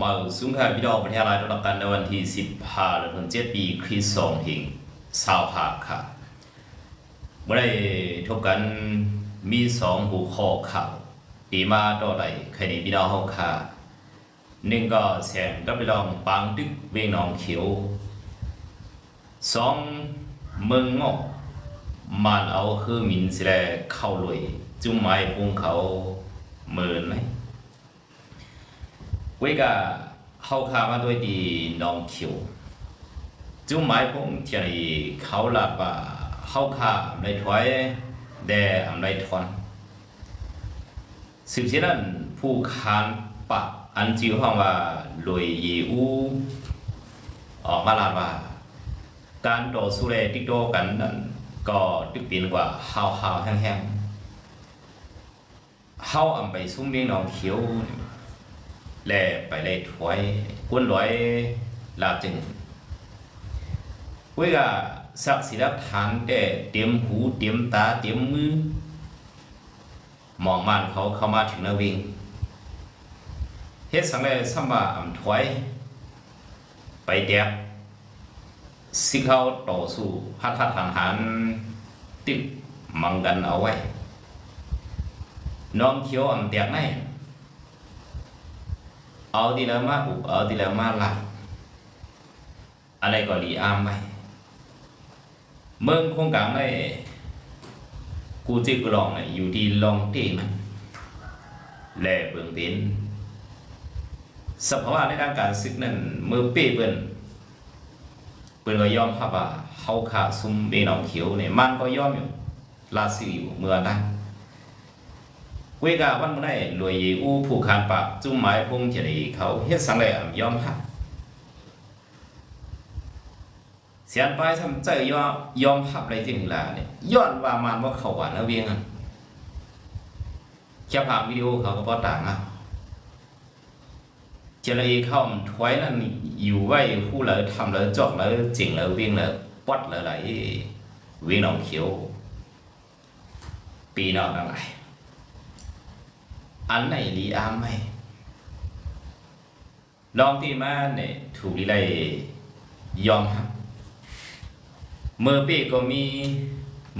มาสุงค่าพี่น้องประเทศไทยรับกันในวันที่ 15เดือน7ปีคริสต์ศักราช25ค่ะเมื่อได้ทบกันมีสองหัวข้อข่าวปีมาต่อไปใครในพี่น้องเฮาค่ะหนึ่งก็แสงกับพี่น้องปางตึกเวียงหนองเขียวสองเมืองงอกมันเอาคือมินสิแลเข้าเลยจุ่มไม้พุงเขาเมินไหม เวกาเฮาคามาด้วยดีน้องคิวจุ่มไม้พงเทียนเขาลาบว่าเฮาคาในถอยแดอำไรทอนสืบเสียนั้นผู้คานปะอันจิวห้องว่าลอยเยอูออกมาลาว่า การต่อสู้แลติดโตกันนั้นก็ตึกปีนกว่าฮาวฮาวแห้งๆเฮาอำไปซุ่มเลี้ยงน้องเขียว แล่ไปไล่ถวยก้นร้อยลาจึงเวกาสักศิลฐานแต่เตรียมหูเตรียมตาเตรียมมือมองมันเขาเข้ามาถึงนาวิงเฮ็ดสังเลยสัมบาอำถวยไปแดกสิเขาต่อสู้พัฒทางหารติดมังกันเอาไว้น้องเขียวอำแตกใน เอาทีละมาอุบเอาทีละมาหลักอะไรก็ดีอามไปเมืองคงกลางได้กูจิกลองน่อยู่ที่ลองเต้มันแลเบิ่งเป็นสภาวะในด้านการศึกนั้นเมื่อเป้เปิ้นเปิ้นก็ยอมรับว่าเฮาขาซุ่มเบนองเขียวเนี่ยมันก็ยอมอยู่ลาซิอยู่เมื่อนั้น เวกาวันมื้อได้รวยยีอู้ผู้คานปากจุ้มไม้พงเจดีเขาเฮ็ดสังเลยอ่ำยอมหักเสียนไปทำใจยอมยอมหับอะไรจริงล่ะเนี่ยย้อนว่ามันว่าเขาหวานแล้วเวียงอะแค่ภาพวิดีโอเขาก็บ่ต่างอะเจริญเข้ามันถวยนั่นอยู่ไว้ผู้เลยทำเลยจอกเลยจริงเลยวียงเลยปอดเลยไหลเวียงหนองเขียวปีนอกอะไร อันไหนลีอามไหมลองที่มาเนี่ยถูกลีไลยอมครับเมื่อเป้ก็มี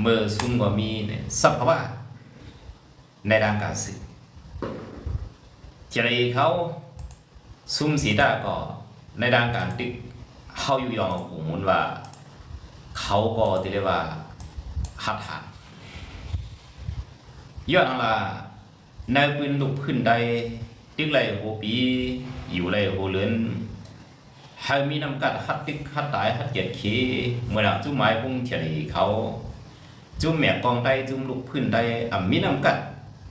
เมื่อซุ่มก็มีเนี่ยสัพพะว่าในด้านการศึกเจริเขาซุ่มสีดาก็ในด้านการตึกเขาอยู่ยองกับหูมุนว่า เขาก็ที่เรียกว่าหัดถานย้อนอะไร นายปืนลุกขึ้นได้ตึกไหลโหปีอยู่ไหลโหเลือนให้มีน้ำกัดฮัดตึกฮัดตายฮัดเกียดขี้เมื่อหลังจุ้มไม้พุ่งเฉลยเขา จุ้มแม่กองได้จุ้มลุกขึ้นได้อ่ำมีน้ำกัด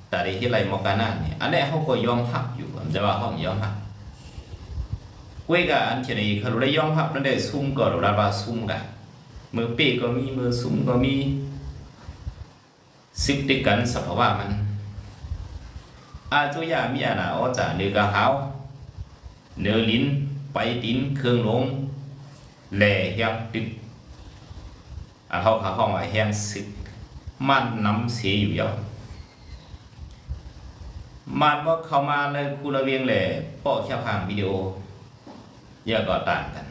แต่ได้ที่ไรมอกานาเนี่ยอันนี้เขาก็ยอมหักอยู่แต่ว่าเขาไม่ยอมหักเว้ยกับอันเฉลยเขาได้ยอมหักนั่นได้ซุ่มก็เราได้ว่าซุ่มกันมือปีก็มีมือซุ่มก็มีสิบติกันสภาวะมัน อาจุยามีอาณาออจาเนือกะหาวเนือลิ้นไปตินเครื่องลงแหล่เฮียงตึกอาเขาเขาห้องว่าเฮียงสึกมันน้ำเสียอยู่ยาวมันว่าเข้ามาเลยคูระเวียงแหล่ป้อแค่พางวิดีโอยอะก็ต่างกัน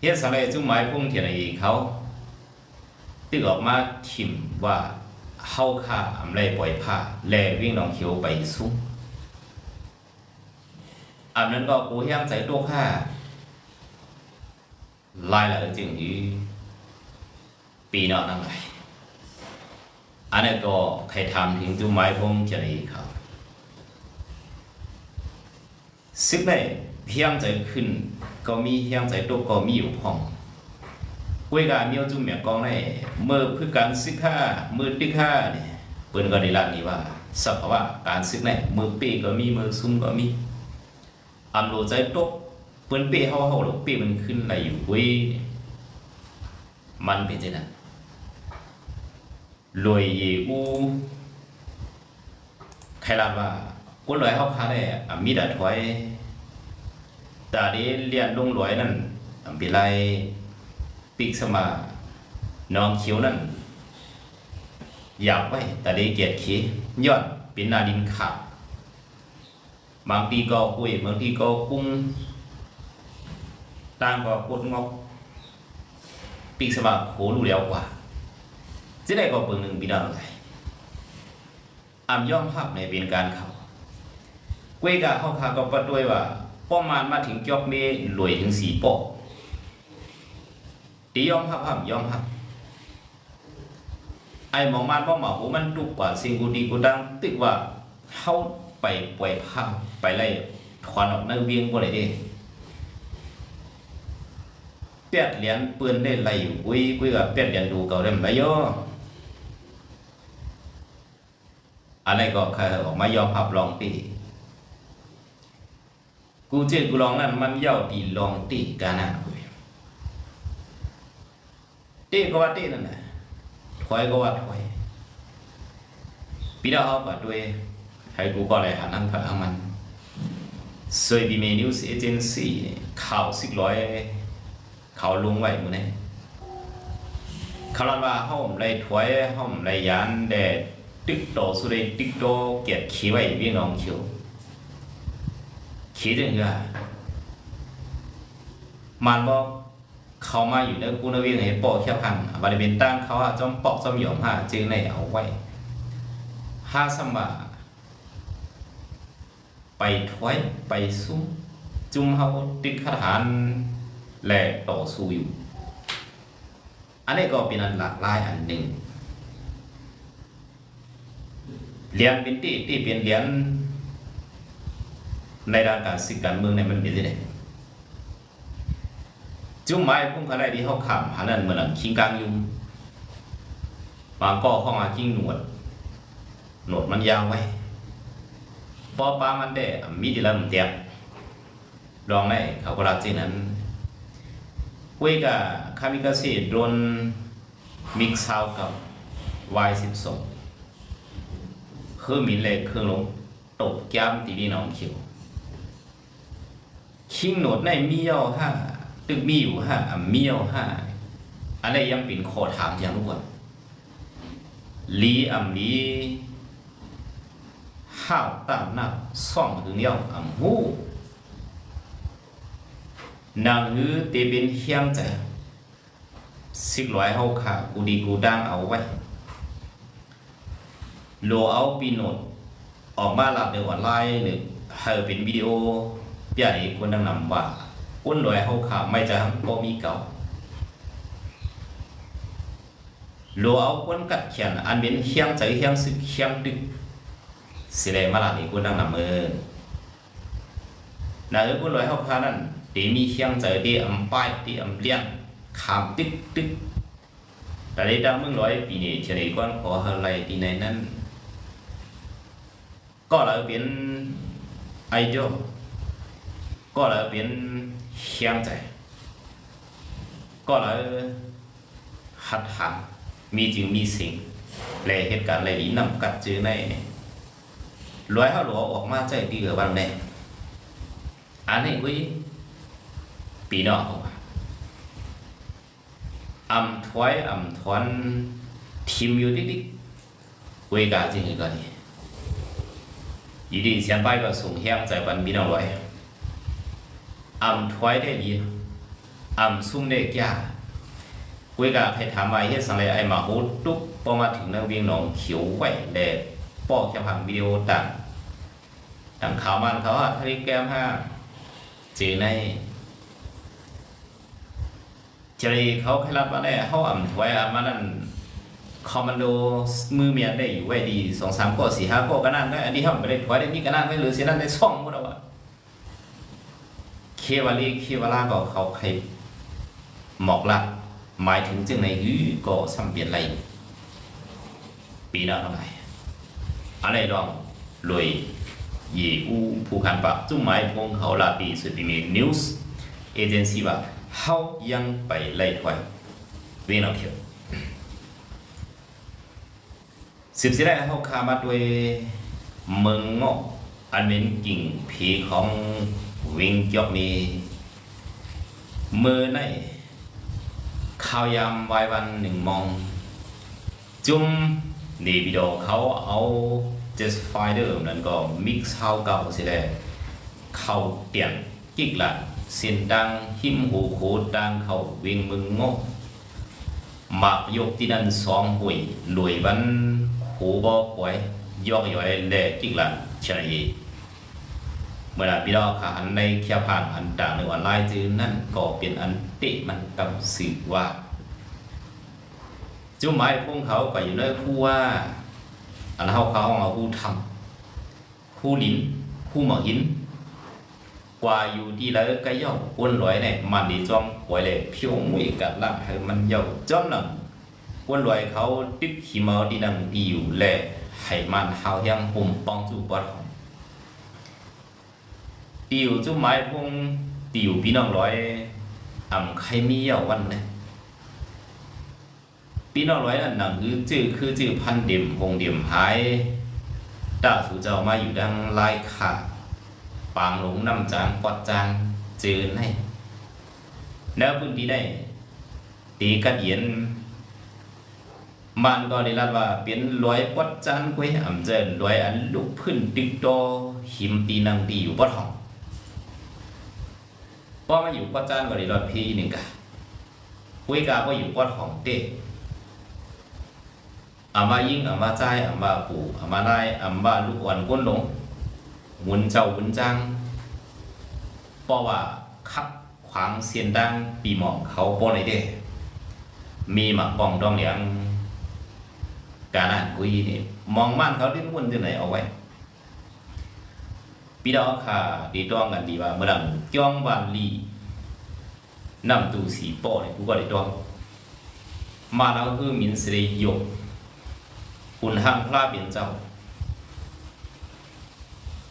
เฮ็ดสังเลจุ้มไม้พุ่งเทียนอีเขาตึกออกมาทิมว่า เฮาค่าอำไรปล่อยผ้าแลวิ่งน้องเขียวไปซุ้มอันนั้นก็กูเฮียงใจตัวค่าลายละจึงอยู่ปีนอกนั่งไงอันนี้ก็ใครทำถึงจุไม้พงจะได้เขาซึกได้เฮียงใจขึ้นก็มีเฮียงใจตัวก็มีอยู่พอง เวกาเมียวจุ่มเมียกองในเมื่อพือการซึกค่ามือตึกค่าเนี่ยเปิ้นก็ได้รับนี่ว่าสภาวะการซึกในมือเป้ก็มีมือซุ่มก็มีอำโลใจตกเปิ้นเป้เฮาเฮาหรอกเป้มันขึ้นไหลอยู่เว้ยมันเป็นจังนั้นรวยเยอูใครรับว่าคนรวยเฮาคาได้อะมีดาถอยตาดีเรียนลงรวยนั่นอำเป็นไร ปีกสมา น้องเขียวนั่น อยากไว้แต่ได้เกียรติขีย้อนเป็นนาดินขาดบางทีก็คุยบางทีก็กุ้งต่างก็กดงอกปีกสว่าโหรู้แล้วกว่าจะได้ก็เปิงหนึ่งปีดาวอะไรอำย่อมภาพในเป็นการเขาเกวยกาเข้าคาก็ประด้วยว่าป้อมมานมาถึงจอกนี้รวยถึงสีปอก ตียอมภาพภาพยอมภาพไอ้หมองมันป้อหมาหูมันดุกว่าสิ่งกูดีกูดังตึกว่าเข้าไปปล่อยภาพไปไล่ถอนออกในเวียงบ่ได้เด้เปียดเหรียญปืนได้ไรอยู่กุ้ยกุ้ยกับเปียดเหรียญดูเก่าได้ไหมโยอะไรก็ใครออกมายอมพับลองตีกูเจอกูลองนั่นมันเย่าตีลองตีกันนะ ตีก็ว่าตีนั่นแหละถอยก็ว่าถอยปีดาวเอาปัดด้วยให้กูก็เลยหันนั่นพระมันสวยดีเมนิวส์เอเจนซี่ข่าวสิบร้อยเขาลุงไว้มื้อนี้เขาลันว่าเฮาได้ถวยเฮาได้ยานได้ตึกโตสุได้ตึกโตเกียรขี้ไว้พี่น้องคิวขี้จังเหือมันบ่ เขามาอยู่ในกูนเวียงให้ปอกแค่พังบริเวณตั้งเขาอะจอมปอกจอมหยอมหาจึงในเอาไว้ห้าสมบาไปถวยไปซุ้มจุ่มเฮาตึกคาถานและต่อสู้อยู่ อันนี้ก็เป็นอันหลากหลายอันหนึ่งเหรียญเป็นที่ที่เป็นเหรียญในด้านการศึกการเมืองเนี่ยมันเป็นยังไง จุ่มไม้พุ่งเขาได้ที่เขาขำหันนั่นเหมือนคิงกลางยุงบางก็เข้ามากิ้งหนวด หนวดมันยาวไว้ปอปามันได้มีดีแล้วมันเตียบลองได้เขาก็รับจริงนั้นคุยกับคามิกาซ่โดนมิกซ์ซากับ Y12 คือมีเลขเครื่องลงตบแก้มตีพี่น้องเขียวคิงหนวดในมีเย่าห้า ตึงมีอยู่ห้าเมียวห้าอะไรยังเป็นขอถามอย่างรู้ว่าลีอ่ำลีห้าตั้งนักสองถึงเลี้ยวอ่ำหูนางหือเตเป็นเฮียงใจสิกร้อยเฮาขากูดีกูดังเอาไว้โลเอาปีโนดออกมาหลับในออนไลน์หรือเธอเป็นวิดีโอใหญ่คนดังนำว่า ยงดึกสิเลยมาหลับนี่คนดังนำเออน่าเออคนลอยเฮาขานั่น để mi hiang giờ đi ẩm bài đi ẩm liên khám tích tích tại đây đang mừng nói vì này chờ này con khó hơn lại thì này nên có là biến ai cho có là biến hiang giờ có là hạt hạt mi chữ mi sinh เลยเหตุการณ์เลนี้นำกัดจือในร้อยห้าหลวออกมาใจดีกับวันแน่อันนี้วิปีนอกอำถวยอำถวนทีมอยู่ดิดิเวกาจริงก็ดีอีดีเสียนไปก็ส่งเฮียงใจบันบีนเอาไว อำถวยได้ดีอำซุ่มได้ยากเวกาให้ถามว่าเฮ็ดสังเลไอ้มาโหตุ๊กพอมาถึงนักเวียงหนองเขียวไหว้แดดปอแค่ผังวิดีโอต่างต่างข่าวมันเขาอะทะเลแก้มห้าเจในจะได้เขาแค่รับมาได้เขาอ่ำถวยอ่ำมานั่นคอมมานโดมือเมียได้อยู่ไว้ดีสองสามข้อสี่ห้าข้อก็นั่นได้อันนี้เขาไม่ได้ถวยได้นี่ก็นั่นได้หรือเสียนั่นได้ซ่องหมดแล้วอะ เควาลีเควาลาก็เขาใครหมอกลักหมายถึงจึงในหือก็สัมเปลี่ยนไรปีหน้เท่าไหร่อะไรดองรวยย่อูผู้คันปะจุ้มหมายพงเขาลาปีสุดปีมีนิวส์เอเจนซี่ว่าเฮายังไปไล่ถอยเวีนเอาเขียวสิบสิได้เฮาคามาด้วยเมืองงอกอันเป็นกิ่งผีของ วิงจอกมี มือในข้าวยามวายวันหนึ่งมอง จุ่มในวิดีโอเขาเอา just finder นั่นก็ mix เฮาเก่าสิได้เข้าเตียนกิกละเสียนดังหิมหูโคดังเขาเวงมึงง่หมากยกที่นั่นสองหุยรวยวันโคบ่หวยยอกย้อยแลกิกละชนะ เมื่อพี่น้องค่ะอันในเคียผ่านอันต่างในออนไลน์จือนั่นก็เป็นอันติมันกำสือว่าจุดหมายพวกเขาก็อยู่ในผู้ว่าอันเขาเขาเอาผู้ทำผู้ลิ้นผู้หมอหิน กว่าอยู่ที่แล้วก็ย่ออ้วนลอยเนี่ยมันดีจ้องหวยเลยพียวมวยกัดละให้มันย่อจ้อมหนังอ้วนลอยเขาติดขีมาที่นั่งดีอยู่แลให้มันเฮายังหุ่มปองจูปอดของ ติวจุดหมายพวกติวพี่น้องร้อยอ่ำใครมีเยาวันเลยพี่น้องร้อยนั่นหนังคือจื้อคือจื้อพันเดียมหงเดียมหายดาสูเจ้ามาอยู่ดังลายขาปางหลงนำจางปอดจางจือให้แล้วพื้นที่ได้ตีกระเดียนมันก็ได้รัดว่าเป็นรอยปอดจานกวยอ่ำเจินรอยอันลุกพื้นติกโตหิมตีนังตีอยู่ปอดห้อง พอมาอยู่ปอดจานก็ได้รอดพี่หนึ่งกะคุยกาก็อยู่ปอดห้องเต้อามายิ่งอามาใจอามาปู่อามาได้อามาลูกอ่อนก้นหลงหมุนเจ้าหมุนจังเพราะว่าคับขวางเสียนดังปีหมองเขาป้อนไอเด้มีหมักปองดองเหลียงการอ่านกุยนี่มองม่านเขาเล่นวนที่ไหนเอาไว้ พี่ดอกค่ะดีต้องกันดีว่าเมื่อหลังจ้องวันลีนำตูสีป้เนี่ยกูก็ได้ต้องมาแล้วคือมินสรียกคุณห้างพระเปลี่ยนเจ้า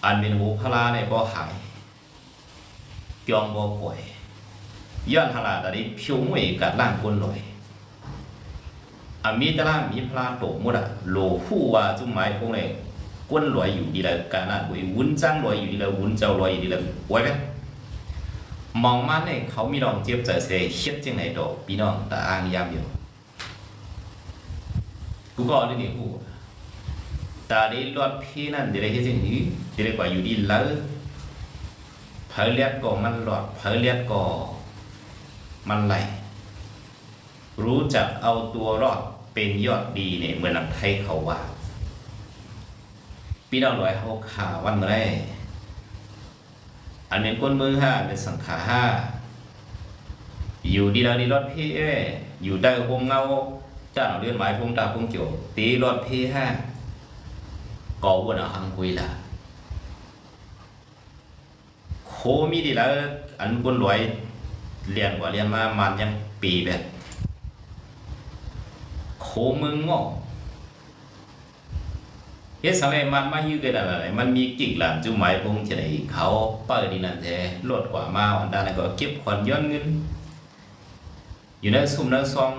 อันเป็นหูพระในบ่อหายเปียงบ่ป่วยย้อนหลาตอนนี้ผิวมวยกัดล่างคนลอยอามีตะล่างมีพระโตมุดะโลผู้ว่าจุ่มไม้พวกนี้ก้นลย อยู่ดีละการนั่นวยวุ้นจ้างลอยอยู่ดีละวุ้นเจ้าลอยอยู่ดีละไว้ไหมมองมันเนี่ยเขามีลองเจี๊ยบใจเสียเฮ็ดจังไหนดอกพี่น้องแตาอ่างยามอยู่กูก็เอาเรื่องนี้กูตาดีรอดพี่นั่นเดี๋ยวที่สิ่งนี้เดี๋ยวกว่าอยู่ดีแล้วเผลเลียดก็มันหลอดเผลเลียดก็มันไหลรู้จักเอาตัวรอดเป็นยอดดีเนี่ยเหมือนหนังไทยเขาว่า พี่น้องรอยเขาขาวันแรกอันเป็นก้นมือห้าเป็นสังขาห้าอยู่ดีแล้วดีรอดพี่เอ้อยู่ได้วงเงาจ้าหนเดือนหมายพงตาพงเกี่ยวตีรถพี่ห้าก่อวนเอาหังคุยละโคมีดีแล้วอันกุนรวยเรียนกว่าเรียนมามันยังปีแบบโคมึงงอ เฮ็ดสังไรมันมายื้อกันอะไรมันมีกิ่งหลานจุหมายพงจะไหนเขาเปิดดีนั่นแท้ลดกว่ามาวันดานก็เก็บขวัญย้อนเงิน อยู่ในซุ่มในซอง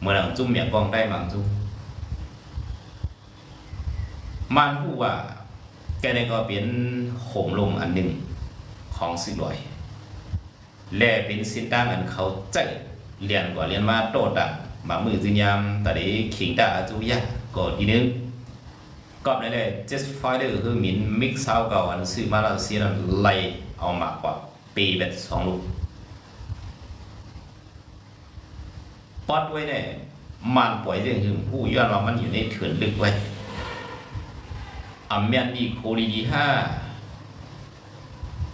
เมื่อหลังจุ่มเมียกองได้บางจุ่มมันผู้ว่าแกได้ก็เป็นโขงลงอันหนึ่งของสิลอยและเป็นสินตั้งอันเขาใจเรียนกว่าเรียนมาโตดังบางมือจึงยามแต่ได้ขิงตาจุยะก็ทีนึง ก็ในเลย just fighter คือมินมิกซ์เซาเก่าอันซื้อมาแล้วเสียนั้นไล่เอามากกว่าปีแบบสองลูกปอดไว้เนี่ยมันป่วยเรื่องคือผู้ย้อนว่ามันอยู่ในเถื่อนลึกไว้อำเมียนดีโคดีดีห้า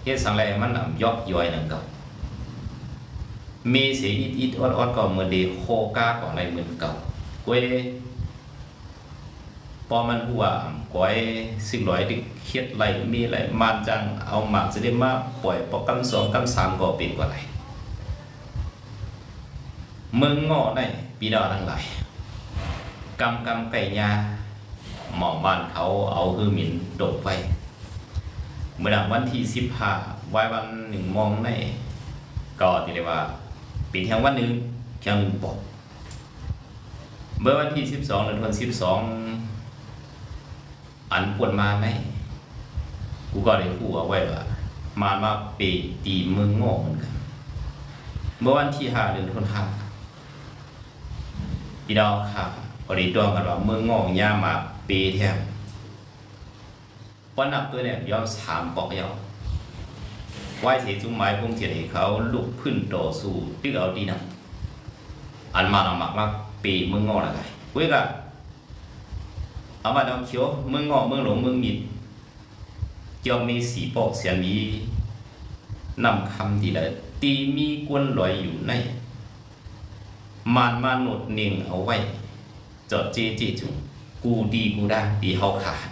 เฮ็ดสังแรมันอำยอกย้อยนั่นก็มีเสียอิดอิดออดออดก็เหมือนเดโคกาก่อนอะไรเหมือนเก่าเว้ย พอมันหัวก้อยสิ่งร้อยที่เครียดไหลมีไหลมันจังเอาหมากจะได้มาปล่อยปอกกำสองกำสามก็เป็นกว่าไหลเมืองงอได้ปีดอทั้งหลายกำกำไก่ยาหมอบ้านเขาเอาคือหมินดกไปเมื่อวันที่สิบห้าวันวันหนึ่งมองในก็ที่เรียกว่าปีเที่งวันหนึ่งเที่งหนึ่งปอกเมื่อวันที่สิบสองเดือวันสิบสอง อันปวดมาไหมกูก็ได้พูดเอาไว้ว่ามามาปีตีมืองงอเหมือนกันเมื่อวันที่ห้าเดือนธันวาคมพี่น้องครับพอดีตัวกันว่าเมืองงอย่ามาปีแทมวันนับตัวเนี่ยย้อมสามปอกยาวไหวเสียจุ้มไม้พุ่งเทียให้เขาลุกขึ้นต่อสู้ตึกเอาดีนะอันมาเอาหมักมากปีมึงงออะไรเว้ยกะ เอามาดองเขียวเมึงงอมึงหลงเมึงมิดเจ้ามีสีปอกเสียนมีนำคำดีละตีมีกวนลอยอยู่ในมานมาหนดเนียงเอาไว้ จอดเจเจจุงกูดีกูได้ดีเฮาขาด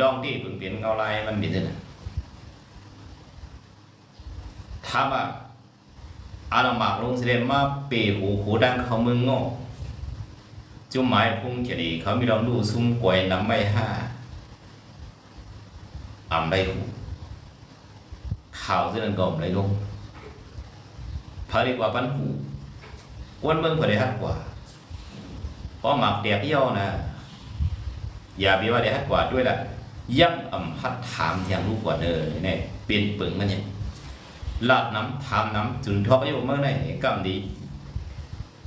ลองดิเพิ่งเปลี่ยนเงาลายมันเป็นจังได๋ถามว่าอาลำมากลงเสด็จมาเปหูหูดังเขาเมืองงอ จุ่มหมายพุ่งเจดีเขามีลองดูซุ่มกวยน้ำไม่ห้าอำได้หูข่าวซึ่นั้นก็ไม่ลงพาดีกว่าปันหูกวนเมืองพอได้ฮัดกว่าเพราะหมักเดียบเยี่ยวนะ อย่าไปว่าได้ฮัดกว่าด้วยละยังอ่ำฮัดถามอย่างรู้กว่าเนอเนี่ยเปลี่ยนเปึงมันเนี่ยลาดน้ำถามน้ำจุนทอกอยู่เมื่อไหร่กำดี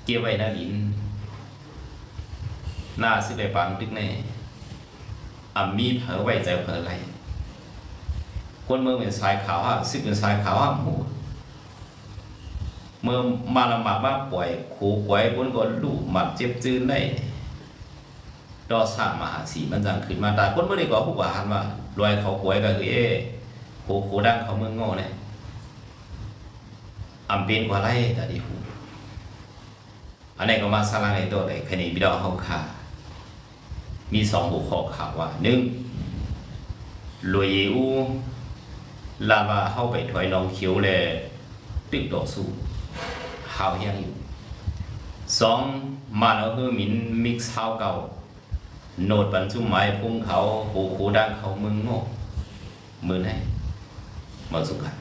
เกี่ยวไว้น้าดิน หน้าสิไปปังตึกแน่อ่ำมีเผลอไว้ใจเผลออะไรคนเมืองเป็นสายขาวฮะซึกเป็นสายขาวฮะหมูเมื่อมาลำบากมาป่วยขู่ป่วยคนก็ลูกหมัดเจ็บจืนได้ดอสร้างมหาสีมันจังขึ้นมาแตายคนเมื่อนี้ก็ผู้ว่าหันว่ารวยเขาป่วยก็คือเอ้ขู่ขู่ดังเขาเมืองโง่เนี่ยอำเป็นกว่าไรแต่ดีหูอันนี้ก็มาสร้างในตัวเลยคดีบิดาเฮาค่า มีสองหัวข้อข่าวว่าหนึ่งรวยอูลาว่าเข้าไปถอยน้องเขียวเลยตึกต่อสู้หาวยังอยู่สองมาแล้วคือมินมิกซ์ฮาวเก่าโนดบรรจุไม้พุ่งเขาหูคูดังเขามึงโง่มือไหนมาสุกัน